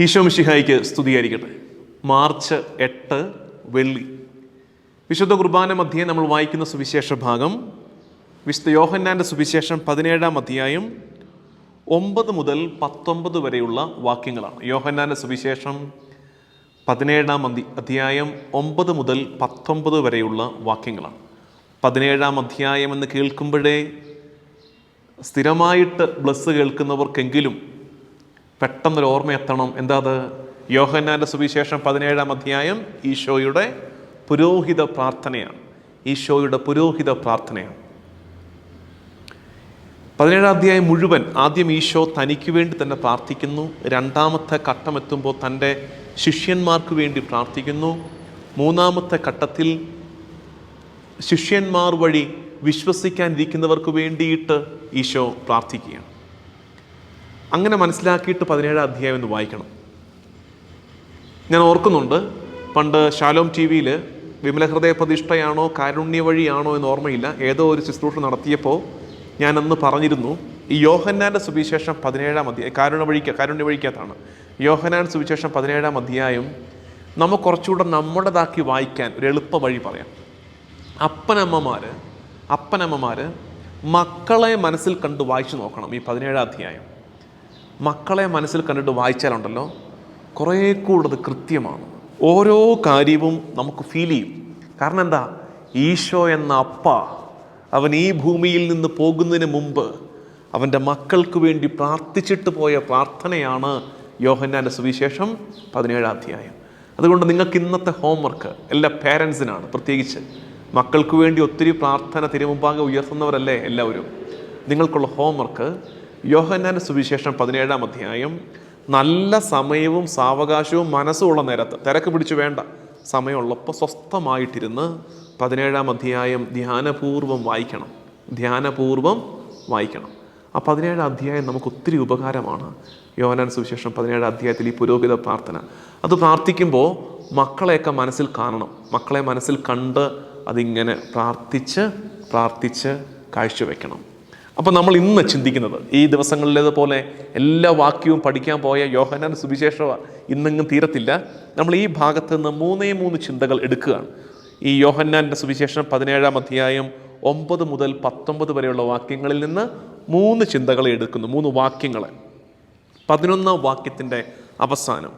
ഈശോ മിശിഹായിക്ക് സ്തുതിയായിരിക്കട്ടെ. മാർച്ച് എട്ട് വെള്ളി. വിശുദ്ധ കുർബാന മധ്യേ നമ്മൾ വായിക്കുന്ന സുവിശേഷ ഭാഗം വിശുദ്ധ യോഹന്നാന്റെ സുവിശേഷം പതിനേഴാം അധ്യായം ഒമ്പത് മുതൽ പത്തൊമ്പത് വരെയുള്ള വാക്യങ്ങളാണ്. യോഹന്നാന്റെ സുവിശേഷം പതിനേഴാം അധി അധ്യായം ഒമ്പത് മുതൽ പത്തൊമ്പത് വരെയുള്ള വാക്യങ്ങളാണ്. പതിനേഴാം അധ്യായം എന്ന് കേൾക്കുമ്പോഴേ സ്ഥിരമായിട്ട് ബ്ലസ് കേൾക്കുന്നവർക്കെങ്കിലും പെട്ടെന്നൊരു ഓർമ്മ എത്തണം എന്താ അത് യോഹന്നാന്റെ സുവിശേഷം പതിനേഴാം അധ്യായം ഈശോയുടെ പുരോഹിത പ്രാർത്ഥനയാണ്. ഈശോയുടെ പുരോഹിത പ്രാർത്ഥനയാണ്. പതിനേഴാം അധ്യായം മുഴുവൻ ആദ്യം ഈശോ തനിക്ക് വേണ്ടി തന്നെ പ്രാർത്ഥിക്കുന്നു. രണ്ടാമത്തെ ഘട്ടം എത്തുമ്പോൾ തന്റെ ശിഷ്യന്മാർക്ക് വേണ്ടി പ്രാർത്ഥിക്കുന്നു. മൂന്നാമത്തെ ഘട്ടത്തിൽ ശിഷ്യന്മാർ വഴി വിശ്വസിക്കാനിരിക്കുന്നവർക്ക് വേണ്ടിയിട്ട് ഈശോ പ്രാർത്ഥിക്കുകയാണ്. അങ്ങനെ മനസ്സിലാക്കിയിട്ട് പതിനേഴാം അധ്യായം എന്ന് വായിക്കണം. ഞാൻ ഓർക്കുന്നുണ്ട് പണ്ട് ഷാലോം ടി വിയിൽ വിമലഹൃദയ പ്രതിഷ്ഠയാണോ കാരുണ്യ വഴിയാണോ എന്ന് ഓർമ്മയില്ല. ഏതോ ഒരു ശുശ്രൂഷ നടത്തിയപ്പോൾ ഞാൻ അന്ന് പറഞ്ഞിരുന്നു ഈ യോഹന്നാന്റെ സുവിശേഷം പതിനേഴാം അധ്യായം കാരുണ്യ വഴിക്ക കാരുണ്യ വഴിക്കകത്താണ്. യോഹന്നാൻ സുവിശേഷം പതിനേഴാം അധ്യായം നമുക്ക് കുറച്ചുകൂടെ നമ്മുടേതാക്കി വായിക്കാൻ ഒരു എളുപ്പ വഴി പറയാം. അപ്പനമ്മമാർ അപ്പനമ്മമാർ മക്കളെ മനസ്സിൽ കണ്ട് വായിച്ചു നോക്കണം ഈ പതിനേഴാം അധ്യായം. മക്കളെ മനസ്സിൽ കണ്ടിട്ട് വായിച്ചാലുണ്ടല്ലോ കുറേ കൂടുതൽ കൃത്യമാണ്. ഓരോ കാര്യവും നമുക്ക് ഫീൽ ചെയ്യും. കാരണം എന്താ? ഈശോ എന്ന അപ്പ അവൻ ഈ ഭൂമിയിൽ നിന്ന് പോകുന്നതിന് മുമ്പ് അവന്റെ മക്കൾക്ക് വേണ്ടി പ്രാർത്ഥിച്ചിട്ട് പോയ പ്രാർത്ഥനയാണ് യോഹന്നാന്റെ സുവിശേഷം പതിനേഴാം അധ്യായം. അതുകൊണ്ട് നിങ്ങൾക്ക് ഇന്നത്തെ ഹോംവർക്ക് എല്ലാ പേരൻസിനാണ് പ്രത്യേകിച്ച് മക്കൾക്ക് വേണ്ടി ഒത്തിരി പ്രാർത്ഥന തിരുമുമ്പാകെ ഉയർത്തുന്നവരല്ലേ എല്ലാവരും? നിങ്ങൾക്കുള്ള ഹോംവർക്ക് യോഹന്നാന്റെ സുവിശേഷം പതിനേഴാം അധ്യായം. നല്ല സമയവും സാവകാശവും മനസ്സുമുള്ള നേരത്ത്. തിരക്ക് പിടിച്ചു വേണ്ട. സമയമുള്ളപ്പോൾ സ്വസ്ഥമായിട്ടിരുന്ന് പതിനേഴാം അധ്യായം ധ്യാനപൂർവം വായിക്കണം. ധ്യാനപൂർവം വായിക്കണം. ആ പതിനേഴാം അധ്യായം നമുക്ക് ഒത്തിരി ഉപകാരമാണ്. യോഹനാൻ സുവിശേഷം പതിനേഴാം അധ്യായത്തിൽ ഈ പുരോഹിത പ്രാർത്ഥന. അത് പ്രാർത്ഥിക്കുമ്പോൾ മക്കളെയൊക്കെ മനസ്സിൽ കാണണം. മക്കളെ മനസ്സിൽ കണ്ട് അതിങ്ങനെ പ്രാർത്ഥിച്ച് പ്രാർത്ഥിച്ച് കാഴ്ചവെക്കണം. അപ്പോൾ നമ്മൾ ഇന്ന് ചിന്തിക്കുന്നത് ഈ ദിവസങ്ങളിലേതുപോലെ എല്ലാ വാക്യവും പഠിക്കാൻ പോയ യോഹനാൻ സുവിശേഷ ഇന്നെങ്ങും തീരത്തില്ല. നമ്മൾ ഈ ഭാഗത്ത് നിന്ന് മൂന്നേ മൂന്ന് ചിന്തകൾ എടുക്കുകയാണ്. ഈ യോഹന്നാന്റെ സുവിശേഷം പതിനേഴാം അധ്യായം ഒമ്പത് മുതൽ പത്തൊമ്പത് വരെയുള്ള വാക്യങ്ങളിൽ നിന്ന് മൂന്ന് ചിന്തകളെ എടുക്കുന്നു. മൂന്ന് വാക്യങ്ങൾ പതിനൊന്നാം വാക്യത്തിന്റെ അവസാനം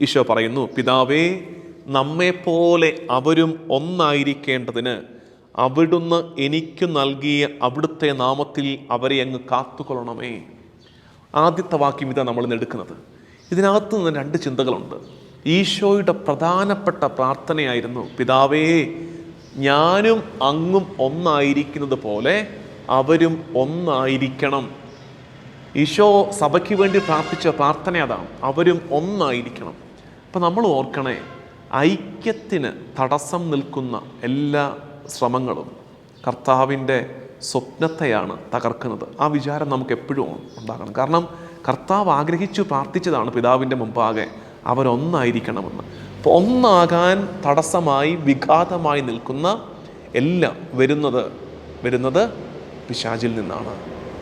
ഈശോ പറയുന്നു പിതാവേ നമ്മെപ്പോലെ അവരും ഒന്നായിരിക്കേണ്ടതിന് അവിടുന്ന് എനിക്ക് നൽകിയ അവിടുത്തെ നാമത്തിൽ അവരെ അങ്ങ് കാത്തുകൊള്ളണമേ. ആദ്യത്തെ വാക്യം ഇതാണ് നമ്മൾ എടുക്കുന്നത്. ഇതിനകത്ത് നിന്ന് രണ്ട് ചിന്തകളുണ്ട്. ഈശോയുടെ പ്രധാനപ്പെട്ട പ്രാർത്ഥനയായിരുന്നു പിതാവേ ഞാനും അങ്ങും ഒന്നായിരിക്കുന്നത് പോലെ അവരും ഒന്നായിരിക്കണം. ഈശോ സഭയ്ക്ക് വേണ്ടി പ്രാർത്ഥിച്ച പ്രാർത്ഥന അതാണ് അവരും ഒന്നായിരിക്കണം. അപ്പം നമ്മൾ ഓർക്കണേ ഐക്യത്തിന് തടസ്സം നിൽക്കുന്ന എല്ലാ ശ്രമങ്ങളും കർത്താവിന്റെ സ്വപ്നത്തെയാണ് തകർക്കുന്നത്. ആ വിചാരം നമുക്ക് എപ്പോഴും ഉണ്ടാകണം. കാരണം കർത്താവ് ആഗ്രഹിച്ചു പ്രാർത്ഥിച്ചതാണ് പിതാവിന്റെ മുമ്പാകെ അവരൊന്നായിരിക്കണമെന്ന്. അപ്പോൾ ഒന്നാകാൻ തടസ്സമായി വിഘാതമായി നിൽക്കുന്ന എല്ലാം വരുന്നത് വരുന്നത് പിശാചിൽ നിന്നാണ്.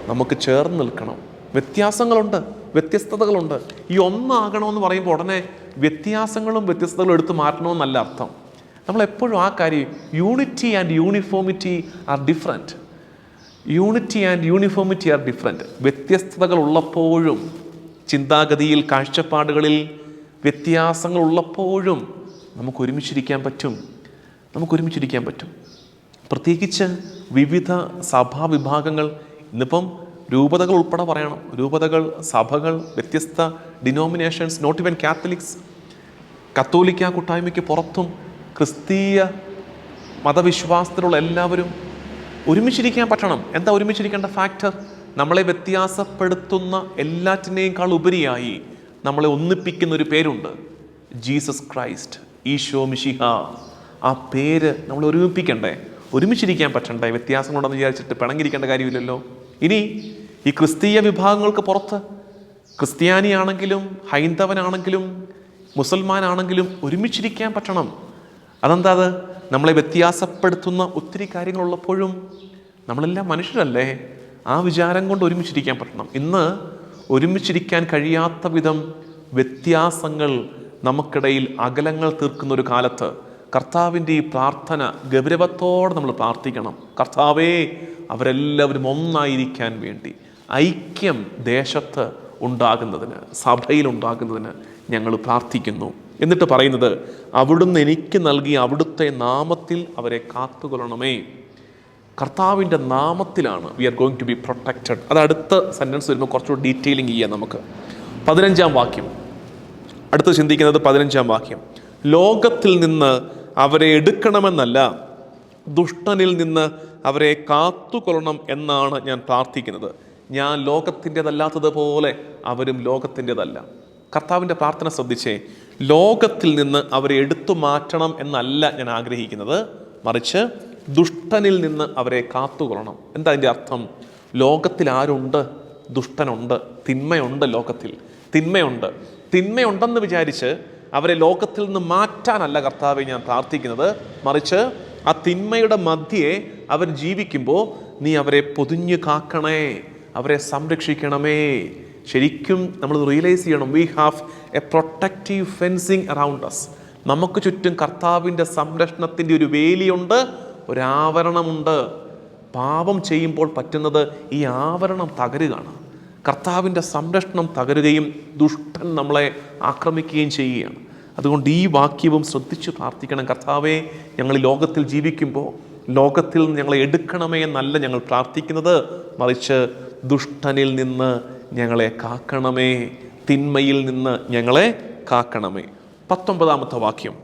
നമുക്ക് ചേർന്ന് നിൽക്കണം. വ്യത്യാസങ്ങളുണ്ട് വ്യത്യസ്തതകളുണ്ട്. ഈ ഒന്നാകണമെന്ന് പറയുമ്പോൾ ഉടനെ വ്യത്യാസങ്ങളും വ്യത്യസ്തതകളും എടുത്തു മാറ്റണമെന്നല്ല അർത്ഥം. നമ്മൾ എപ്പോഴും ആ കാര്യം unity and uniformity are different unity and uniformity are different വ്യത്യസ്തതകൾ ഉള്ളപ്പോഴും ചിന്താഗതിയിൽ കാഴ്ചപ്പാടുകളിൽ വ്യത്യാസങ്ങൾ ഉള്ളപ്പോഴും നമുക്ക് ഒരുമിച്ചിരിക്കാൻ പറ്റും. നമുക്ക് ഒരുമിച്ചിരിക്കാൻ പറ്റും. പ്രത്യേകിച്ച് വിവിധ സഭാവിഭാഗങ്ങൾ ഇന്നിപ്പം രൂപതകൾ ഉൾപ്പെടെ പറയണം. രൂപതകൾ സഭകൾ വ്യത്യസ്ത ഡിനോമിനേഷൻസ് നോട്ട് ഇവൻ കാത്തലിക്സ് കത്തോലിക്ക കൂട്ടായ്മയ്ക്ക് പുറത്തും ക്രിസ്തീയ മതവിശ്വാസത്തിലുള്ള എല്ലാവരും ഒരുമിച്ചിരിക്കാൻ പറ്റണം. എന്താ ഒരുമിച്ചിരിക്കേണ്ട ഫാക്ടർ നമ്മളെ വ്യത്യാസപ്പെടുത്തുന്ന എല്ലാറ്റിനേക്കാൾ ഉപരിയായി നമ്മളെ ഒന്നിപ്പിക്കുന്ന ഒരു പേരുണ്ട്. ജീസസ് ക്രൈസ്റ്റ് ഈശോ മിഷിഹ ആ പേര് നമ്മൾ ഒരുമിപ്പിക്കണ്ടേ? ഒരുമിച്ചിരിക്കാൻ പറ്റണ്ടേ? വ്യത്യാസങ്ങളുണ്ടെന്ന് വിചാരിച്ചിട്ട് പിണങ്ങിയിരിക്കേണ്ട കാര്യമില്ലല്ലോ. ഇനി ഈ ക്രിസ്തീയ വിഭാഗങ്ങൾക്ക് പുറത്ത് ക്രിസ്ത്യാനിയാണെങ്കിലും ഹൈന്ദവനാണെങ്കിലും മുസൽമാനാണെങ്കിലും ഒരുമിച്ചിരിക്കാൻ പറ്റണം. അതെന്താ അത് നമ്മളെ വ്യത്യാസപ്പെടുത്തുന്ന ഒത്തിരി കാര്യങ്ങളുള്ളപ്പോഴും നമ്മളെല്ലാം മനുഷ്യരല്ലേ? ആ വിചാരം കൊണ്ട് ഒരുമിച്ചിരിക്കാൻ പറ്റണം. ഇന്ന് ഒരുമിച്ചിരിക്കാൻ കഴിയാത്ത വിധം വ്യത്യാസങ്ങൾ നമുക്കിടയിൽ അകലങ്ങൾ തീർക്കുന്ന ഒരു കാലത്ത് കർത്താവിന്റെ ഈ പ്രാർത്ഥന ഗൗരവത്തോടെ നമ്മൾ പ്രാർത്ഥിക്കണം. കർത്താവേ അവരെല്ലാവരും ഒന്നായിരിക്കാൻ വേണ്ടി ഐക്യം ദേശത്ത് ഉണ്ടാകുന്നതിന് സഭയിൽ ഉണ്ടാകുന്നതിന് ഞങ്ങൾ പ്രാർത്ഥിക്കുന്നു. എന്നിട്ട് പറയുന്നത് അവിടുന്ന് എനിക്ക് നൽകി അവിടുത്തെ നാമത്തിൽ അവരെ കാത്തുകൊള്ളണമേ. കർത്താവിന്റെ നാമത്തിലാണ് we are going to be protected അത് അടുത്ത സെന്റൻസ് വരുമ്പോൾ കുറച്ചുകൂടി ഡീറ്റെയിലിംഗ് ചെയ്യാം നമുക്ക്. പതിനഞ്ചാം വാക്യം. അടുത്ത് ചിന്തിക്കുന്നത് പതിനഞ്ചാം വാക്യം. ലോകത്തിൽ നിന്ന് അവരെ എടുക്കണമെന്നല്ല ദുഷ്ടനിൽ നിന്ന് അവരെ കാത്തുകൊള്ളണം എന്നാണ് ഞാൻ പ്രാർത്ഥിക്കുന്നത്. ഞാൻ ലോകത്തിന്റെതല്ലാത്തതുപോലെ അവരും ലോകത്തിന്റെതല്ല. കർത്താവിന്റെ പ്രാർത്ഥന ശ്രദ്ധിച്ചേ ലോകത്തിൽ നിന്ന് അവരെ എടുത്തു മാറ്റണം എന്നല്ല ഞാൻ ആഗ്രഹിക്കുന്നത്. മറിച്ച് ദുഷ്ടനിൽ നിന്ന് അവരെ കാത്തുകൊള്ളണം. എന്താ അതിന്റെ അർത്ഥം? ലോകത്തിൽ ആരുണ്ട്? ദുഷ്ടനുണ്ട്. തിന്മയുണ്ട് ലോകത്തിൽ. തിന്മയുണ്ട്. തിന്മയുണ്ടെന്ന് വിചാരിച്ച് അവരെ ലോകത്തിൽ നിന്ന് മാറ്റാനല്ല കർത്താവെ ഞാൻ പ്രാർത്ഥിക്കുന്നത്. മറിച്ച് ആ തിന്മയുടെ മധ്യയെ അവർ ജീവിക്കുമ്പോൾ നീ അവരെ പൊതിഞ്ഞു കാക്കണേ. അവരെ സംരക്ഷിക്കണമേ. ശരിക്കും നമ്മൾ റിയലൈസ് ചെയ്യണം. We have a protective fencing around us നമുക്ക് ചുറ്റും കർത്താവിന്റെ സംരക്ഷണത്തിന്റെ ഒരു വേലിയുണ്ട് ഒരാവരണമുണ്ട് പാപം ചെയ്യുമ്പോൾ പറ്റുന്നത് ഈ ആവരണം തകരുകയാണ്. കർത്താവിന്റെ സംരക്ഷണം തകരുകയും ദുഷ്ടൻ നമ്മളെ ആക്രമിക്കുകയും ചെയ്യുകയാണ്. അതുകൊണ്ട് ഈ വാക്യവും ശ്രദ്ധിച്ച് പ്രാർത്ഥിക്കണം. കർത്താവെ ഞങ്ങൾ ലോകത്തിൽ ജീവിക്കുമ്പോൾ ലോകത്തിൽ ഞങ്ങളെ എടുക്കണമേ എന്നല്ല ഞങ്ങൾ പ്രാർത്ഥിക്കുന്നത്. മറിച്ച് ദുഷ്ടനിൽ നിന്ന് ഞങ്ങളെ കാക്കണമേ. തിന്മയിൽ നിന്ന് ഞങ്ങളെ കാക്കണമേ. പത്തൊമ്പതാമത്തെ വാക്യം.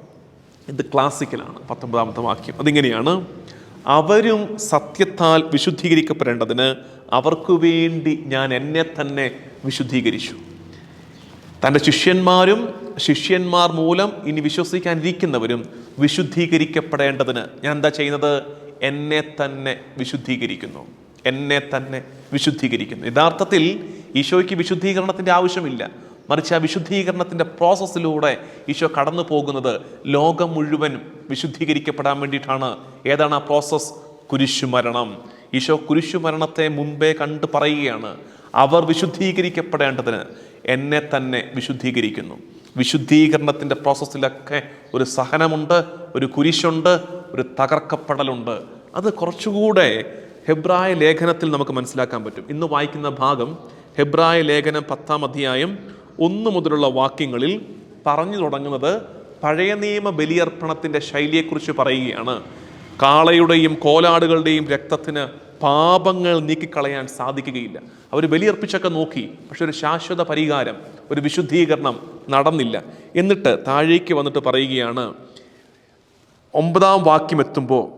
ഇത് ക്ലാസിക്കലാണ്. പത്തൊമ്പതാമത്തെ വാക്യം. അതിങ്ങനെയാണ്. അവരും സത്യത്താൽ വിശുദ്ധീകരിക്കപ്പെടേണ്ടതിന് അവർക്കു വേണ്ടി ഞാൻ എന്നെ തന്നെ വിശുദ്ധീകരിച്ചു. തന്റെ ശിഷ്യന്മാരും ശിഷ്യന്മാർ മൂലം ഇനി വിശ്വസിക്കാനിരിക്കുന്നവരും വിശുദ്ധീകരിക്കപ്പെടേണ്ടതിന് ഞാൻ എന്താ ചെയ്യുന്നത്? എന്നെ തന്നെ വിശുദ്ധീകരിക്കുന്നു. എന്നെ തന്നെ വിശുദ്ധീകരിക്കുന്നു. യഥാർത്ഥത്തിൽ ഈശോയ്ക്ക് വിശുദ്ധീകരണത്തിന്റെ ആവശ്യമില്ല. മറിച്ച് ആ വിശുദ്ധീകരണത്തിന്റെ പ്രോസസ്സിലൂടെ ഈശോ കടന്നു പോകുന്നത് ലോകം മുഴുവൻ വിശുദ്ധീകരിക്കപ്പെടാൻ വേണ്ടിയിട്ടാണ്. ഏതാണ് ആ പ്രോസസ്സ് കുരിശുമരണം. ഈശോ കുരിശുമരണത്തെ മുമ്പേ കണ്ട് പറയുകയാണ് അവർ വിശുദ്ധീകരിക്കപ്പെടേണ്ടതിന് എന്നെ തന്നെ വിശുദ്ധീകരിക്കുന്നു. വിശുദ്ധീകരണത്തിന്റെ പ്രോസസ്സിലൊക്കെ ഒരു സഹനമുണ്ട് ഒരു കുരിശുണ്ട് ഒരു തകർക്കപ്പെടലുണ്ട്. അത് കുറച്ചുകൂടെ ഹെബ്രായ ലേഖനത്തിൽ നമുക്ക് മനസ്സിലാക്കാൻ പറ്റും. ഇന്ന് വായിക്കുന്ന ഭാഗം ഹെബ്രായ ലേഖനം പത്താം അധ്യായം ഒന്ന് മുതലുള്ള വാക്യങ്ങളിൽ പറഞ്ഞു തുടങ്ങുന്നത് പഴയ നിയമ ബലിയർപ്പണത്തിന്റെ ശൈലിയെക്കുറിച്ച് പറയുകയാണ്. കാളയുടെയും കോലാടുകളുടെയും രക്തത്തിന് പാപങ്ങൾ നീക്കിക്കളയാൻ സാധിക്കുകയില്ല. അവർ ബലിയർപ്പിച്ചൊക്കെ നോക്കി പക്ഷെ ഒരു ശാശ്വത പരിഹാരം ഒരു വിശുദ്ധീകരണം നടന്നില്ല. എന്നിട്ട് താഴേക്ക് വന്നിട്ട് പറയുകയാണ് ഒമ്പതാം വാക്യം എത്തുമ്പോൾ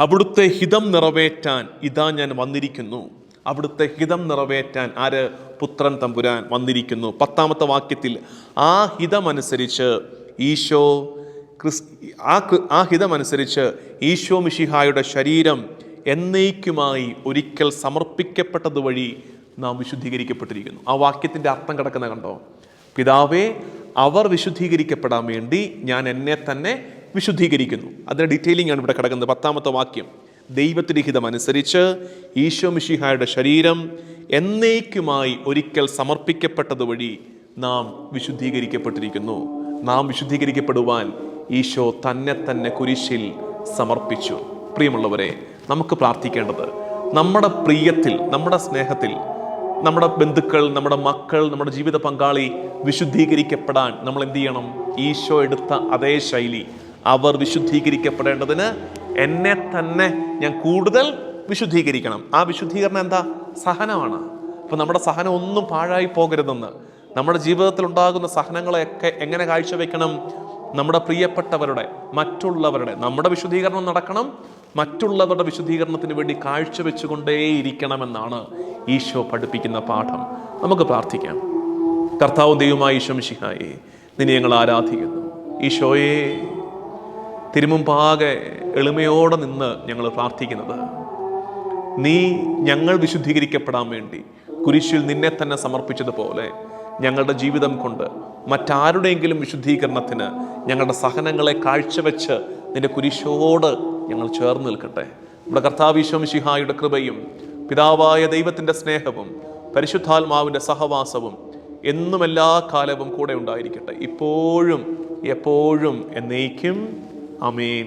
അവിടുത്തെ ഹിതം നിറവേറ്റാൻ ഇതാ ഞാൻ വന്നിരിക്കുന്നു. അവിടുത്തെ ഹിതം നിറവേറ്റാൻ ആര്? പുത്രൻ തമ്പുരാൻ വന്നിരിക്കുന്നു. പത്താമത്തെ വാക്യത്തിൽ ആ ഹിതമനുസരിച്ച് ഈശോ ക്രിസ് ആ ആ ഹിതമനുസരിച്ച് ഈശോ മിഷിഹായുടെ ശരീരം എന്നേക്കുമായി ഒരിക്കൽ സമർപ്പിക്കപ്പെട്ടത് വഴി നാം വിശുദ്ധീകരിക്കപ്പെട്ടിരിക്കുന്നു. ആ വാക്യത്തിന്റെ അർത്ഥം കിടക്കുന്ന കണ്ടോ? പിതാവേ അവർ വിശുദ്ധീകരിക്കപ്പെടാൻ വേണ്ടി ഞാൻ എന്നെ തന്നെ വിശുദ്ധീകരിക്കുന്നു. അതിന്റെ ഡീറ്റെയിലിംഗ് ആണ് ഇവിടെ കിടക്കുന്നത്. പത്താമത്തെ വാക്യം. ദൈവത്തിന്റെ ഹിതമനുസരിച്ച് ഈശോ മിഷിഹായുടെ ശരീരം എന്നേക്കുമായി ഒരിക്കൽ സമർപ്പിക്കപ്പെട്ടത് വഴി നാം വിശുദ്ധീകരിക്കപ്പെട്ടിരിക്കുന്നു. നാം വിശുദ്ധീകരിക്കപ്പെടുവാൻ ഈശോ തന്നെ തന്നെ കുരിശിൽ സമർപ്പിച്ചു. പ്രിയമുള്ളവരെ നമുക്ക് പ്രാർത്ഥിക്കേണ്ടത് നമ്മുടെ പ്രിയത്തിൽ നമ്മുടെ സ്നേഹത്തിൽ നമ്മുടെ ബന്ധുക്കൾ നമ്മുടെ മക്കൾ നമ്മുടെ ജീവിത പങ്കാളി വിശുദ്ധീകരിക്കപ്പെടാൻ നമ്മൾ എന്ത് ചെയ്യണം? ഈശോ എടുത്ത അതേ ശൈലി അവർ വിശുദ്ധീകരിക്കപ്പെടേണ്ടതിന് എന്നെ തന്നെ ഞാൻ കൂടുതൽ വിശുദ്ധീകരിക്കണം. ആ വിശുദ്ധീകരണം എന്താ? സഹനമാണ്. അപ്പം നമ്മുടെ സഹനം ഒന്നും പാഴായി പോകരുതെന്ന്. നമ്മുടെ ജീവിതത്തിൽ ഉണ്ടാകുന്ന സഹനങ്ങളെയൊക്കെ എങ്ങനെ കാഴ്ചവെക്കണം? നമ്മുടെ പ്രിയപ്പെട്ടവരുടെ മറ്റുള്ളവരുടെ നമ്മുടെ വിശുദ്ധീകരണം നടക്കണം മറ്റുള്ളവരുടെ വിശുദ്ധീകരണത്തിന് വേണ്ടി കാഴ്ചവെച്ചുകൊണ്ടേയിരിക്കണമെന്നാണ് ഈശോ പഠിപ്പിക്കുന്ന പാഠം. നമുക്ക് പ്രാർത്ഥിക്കാം. കർത്താവ് ദൈവമായി ഈശോ മിശിഹായി നിന്നെ ഞങ്ങൾ ആരാധിക്കുന്നു. ഈശോയെ. തിരുമുമ്പാകെ എളിമയോടെ നിന്ന് ഞങ്ങൾ പ്രാർത്ഥിക്കുന്നത്. നീ ഞങ്ങൾ വിശുദ്ധീകരിക്കപ്പെടാൻ വേണ്ടി കുരിശിൽ നിന്നെ തന്നെ സമർപ്പിച്ചതുപോലെ ഞങ്ങളുടെ ജീവിതം കൊണ്ട് മറ്റാരുടെയെങ്കിലും വിശുദ്ധീകരണത്തിന് ഞങ്ങളുടെ സഹനങ്ങളെ കാഴ്ചവെച്ച് നിന്റെ കുരിശോട് ഞങ്ങൾ ചേർന്ന് നിൽക്കട്ടെ. നമ്മുടെ കർത്താവിശ്വമിഷിഹായുടെ കൃപയും പിതാവായ ദൈവത്തിന്റെ സ്നേഹവും പരിശുദ്ധാത്മാവിന്റെ സഹവാസവും എന്നും എല്ലാ കാലവും കൂടെ ഉണ്ടായിരിക്കട്ടെ. ഇപ്പോഴും എപ്പോഴും എന്നേക്കും আমিন